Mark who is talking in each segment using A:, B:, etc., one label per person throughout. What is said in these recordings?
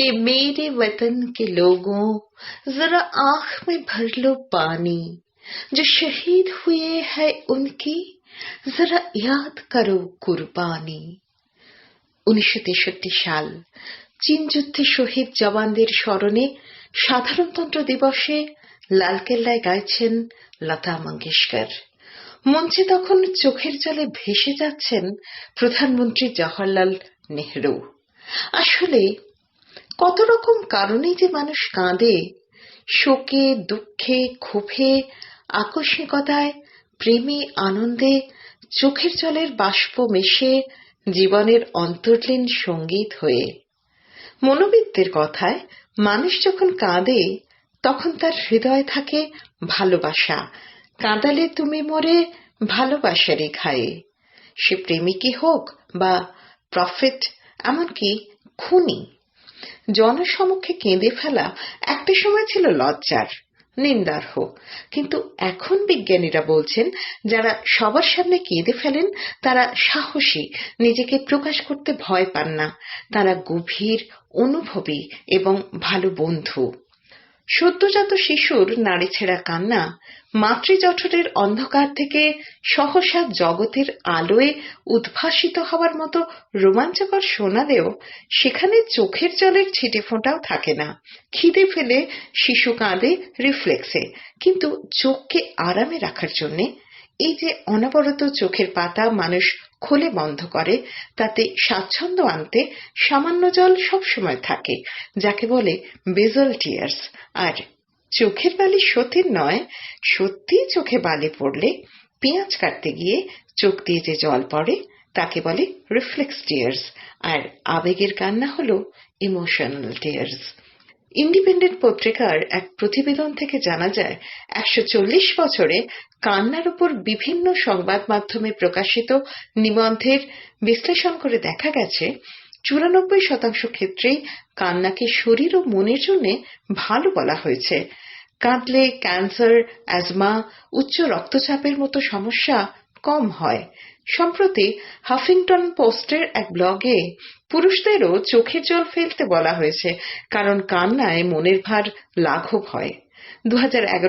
A: ये मेरे वतन के लोगों, जरा आंख में भर लो पानी। जो शहीद हुए हैं उनकी, जरा याद করো কুরবানি উনিশশো তেষট্টি সাল চীন যুদ্ধে শহীদ জওয়ানদের স্মরণে সাধারণতন্ত্র দিবসে লালকেল্লায় গাইছেন লতা মঙ্গেশকর। মঞ্চে তখন চোখের জলে ভেসে যাচ্ছেন প্রধানমন্ত্রী জওহরলাল নেহরু। আসলে কত রকম কারণেই যে মানুষ কাঁদে, শোকে, দুঃখে, ক্ষোভে, আকস্মিকতায়, প্রেমে, আনন্দে, চোখের জলের বাষ্প মেশে জীবনের অন্তর্লীন সংগীত হয়ে। মনোবিদদের কথায় মানুষ যখন কাঁদে, তখন তার হৃদয় থাকে ভালোবাসা। কাঁদালে তুমি মরে ভালোবাসারই খায়ে সে প্রেমিকই হোক বা প্রফেট, এমনকি খুনি। জনসমক্ষে কেঁদে ফেলা একটা সময় ছিল লজ্জার, নিন্দার হোক। কিন্তু এখন বিজ্ঞানীরা বলছেন, যারা সবার সামনে কেঁদে ফেলেন, তারা সাহসী, নিজেকে প্রকাশ করতে ভয় পান না। তারা গভীর, অনুভবী এবং ভালো বন্ধু। সদ্যজাত শিশুর নাড়িছেড়া কান্না মাতৃজঠরের অন্ধকার থেকে সহসা জগতের আলোয় উদ্ভাসিত হওয়ার মতো রোমাঞ্চকর শোনালেও সেখানে চোখের জলের ছিটে ফোঁটাও থাকে না। খিদে ফেলে শিশু কাঁদে রিফ্লেক্সে। কিন্তু চোখকে আরামে রাখার জন্যে এই যে অনবরত চোখের পাতা মানুষ খোলে বন্ধ করে, তাতে স্বাচ্ছন্দ্য আনতে সামান্য জল সবসময় থাকে, যাকে বলে বেজল টিয়ার্স আর চোখের বালি সতীর নয় সত্যি চোখে বালি পড়লে পেঁয়াজ কাটতে গিয়ে চোখ দিয়ে যে জল পড়ে, তাকে বলে রিফ্লেক্স টিয়ার্স আর আবেগের কান্না হল ইমোশনাল টিয়ার্স ইন্ডিপেন্ডেন্ট পত্রিকার এক প্রতিবেদন থেকে জানা যায়, একশো চল্লিশ বছরে কান্নার উপর বিভিন্ন সংবাদ মাধ্যমে প্রকাশিত নিবন্ধের বিশ্লেষণ করে দেখা গেছে, চুরানব্বই শতাংশ ক্ষেত্রেই কান্নাকে শরীর ও মনের জন্য ভালো বলা হয়েছে। কাঁদলে ক্যান্সার, অ্যাজমা, উচ্চ রক্তচাপের মতো সমস্যা কম হয়। সম্প্রতি হাফিংটন পোস্টের এক ব্লগে পুরুষদেরও চোখের জল ফেলতে বলা হয়েছে, কারণ কান্নায় মনের ভার লাঘব হয়। দু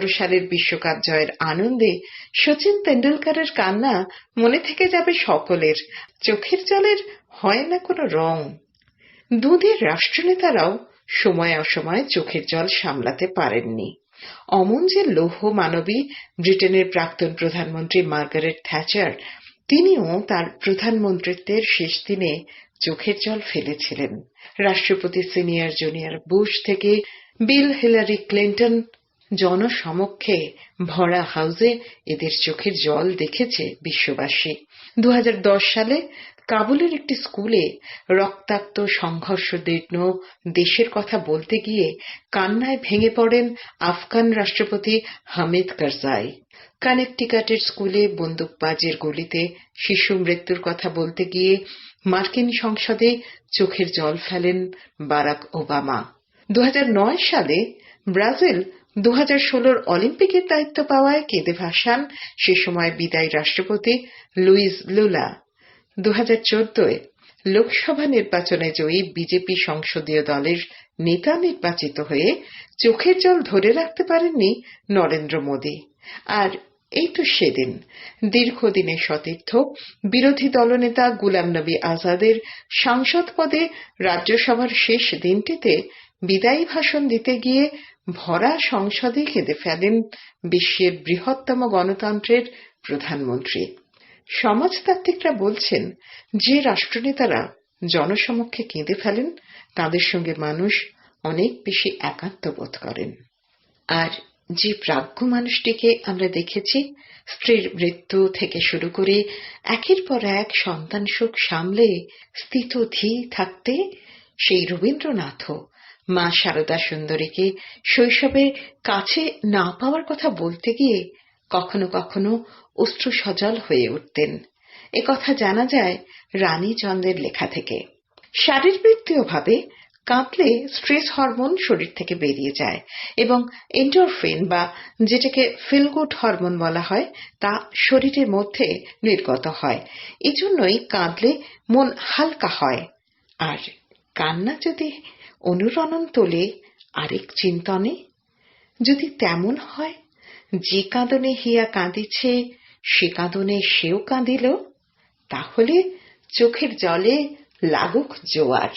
A: সালের বিশ্বকাপ জয়ের আনন্দে সচিন তেন্ডুলকরের কান্না মনে থেকে যাবে সকলের, চোখের জলের হয় না কোনো রং। দুধের রাষ্ট্রনেতারাও সময় অসময়ে চোখের জল সামলাতে পারেননি। অমন যে লৌহ মানবী ব্রিটেনের প্রাক্তন প্রধানমন্ত্রী মার্গারেট থ্যাচার তিনিও তার প্রধানমন্ত্রিত্বের শেষ দিনে চোখের জল ফেলেছিলেন। রাষ্ট্রপতি সিনিয়র জুনিয়র বুশ থেকে বিল হিলারি ক্লিন্টন জনসমক্ষে ভরা হাউজে এদের চোখের জল দেখেছে বিশ্ববাসী। দু হাজার দশ সালে কাবুলের একটি স্কুলে রক্তাক্ত সংঘর্ষদীর্ণ দেশের কথা বলতে গিয়ে কান্নায় ভেঙে পড়েন আফগান রাষ্ট্রপতি হামিদ কারজাই। কানেকটিকাটের স্কুলে বন্দুকবাজের গুলিতে শিশু মৃত্যুর কথা বলতে গিয়ে মার্কিন সংসদে চোখের জল ফেলেন বারাক ওবামা। দু হাজার নয় সালে ব্রাজিল দু হাজার ষোলোর অলিম্পিকের দায়িত্ব পাওয়ায় কেঁদে ভাসান সে সময় বিদায়ী রাষ্ট্রপতি লুইস লুলা। দু হাজার চোদ্দয় লোকসভা নির্বাচনে জয়ী বিজেপি সংসদীয় দলের নেতা নির্বাচিত হয়ে চোখের জল ধরে রাখতে পারেননি নরেন্দ্র মোদী। আর এই তো সেদিন। দীর্ঘদিনের সতীর্থ, বিরোধী দলনেতা গুলাম নবী আজাদের সাংসদ পদে রাজ্যসভার শেষ দিনটিতে বিদায়ী ভাষণ দিতে গিয়ে ভরা সংসদে কেঁদে ফেলেন বিশ্বের বৃহত্তম গণতন্ত্রের প্রধানমন্ত্রী। সমাজতাত্ত্বিকরা বলছেন, যে রাষ্ট্রনেতারা জনসমক্ষে কেঁদে ফেলেন, তাদের সঙ্গে মানুষ অনেক বেশি একাত্ম বোধ করেন। আর যে প্রাজ্ঞ মানুষটিকে আমরা দেখেছি, স্ত্রীর মৃত্যু থেকে শুরু করে একের পর এক সন্তান সুখ সামলে স্থিতধী থাকতে সেই রবীন্দ্রনাথও মা সারদা সুন্দরীকে শৈশবে কাছে না পাওয়ার কথা বলতে গিয়ে কখনো কখনো অশ্রু সজল হয়ে উঠতেন। কথা জানা যায় রানী চন্দ্রের লেখা থেকে। শারীরবৃত্তীয়ভাবে কাঁদলে স্ট্রেস হরমোন শরীর থেকে বেরিয়ে যায় এবং এন্ডোরফিন বা যেটাকে ফিলগুড হরমোন বলা হয়, তা শরীরের মধ্যে নির্গত হয়। এজন্যই কাঁদলে মন হালকা হয়। আর কান্না যদি অনুরণন তোলে, আরেক চিন্তনে যদি তেমন হয়, যে কাঁদনে হিয়া কাঁদিছে, সে কাঁদনে সেও কাঁদিল, তাহলে চোখের জলে লাগুক জোয়ার।